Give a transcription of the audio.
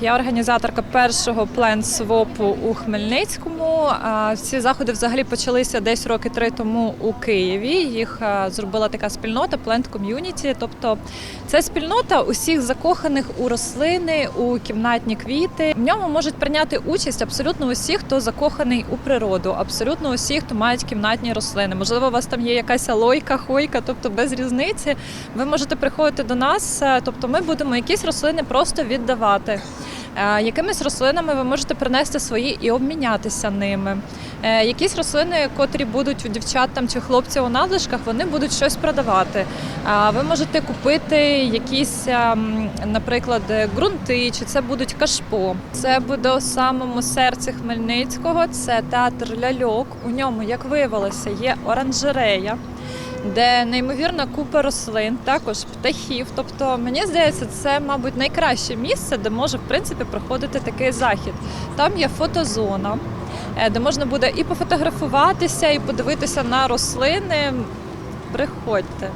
Я організаторка першого плен-свопу у Хмельницькому. Ці заходи взагалі почалися десь роки три тому у Києві. Їх зробила така спільнота Plant Community. Тобто це спільнота усіх закоханих у рослини, у кімнатні квіти. В ньому можуть прийняти участь абсолютно усі, хто закоханий у природу, абсолютно усі, хто мають кімнатні рослини. Можливо, у вас там є якась алойка, хойка, тобто без різниці. Ви можете приходити до нас. е, Тобто, ми будемо якісь рослини просто віддавати. Е, Якимись рослинами ви можете принести свої і обмінятися ними. Е, Якісь рослини, котрі будуть у дівчат там чи хлопців у надлишках, вони будуть щось продавати. Ви можете купити якісь, ем, наприклад, ґрунти, чи це будуть кашпо. Це буде у самому серці Хмельницького. Це театр ляльок. У ньому, як виявилося, є оранжерея де неймовірна купа рослин, також птахів. Тобто, мені здається, це, мабуть, найкраще місце, де може в принципі проходити такий захід. Там є фотозона, е, де можна буде і пофотографуватися, і подивитися на рослини. Приходьте.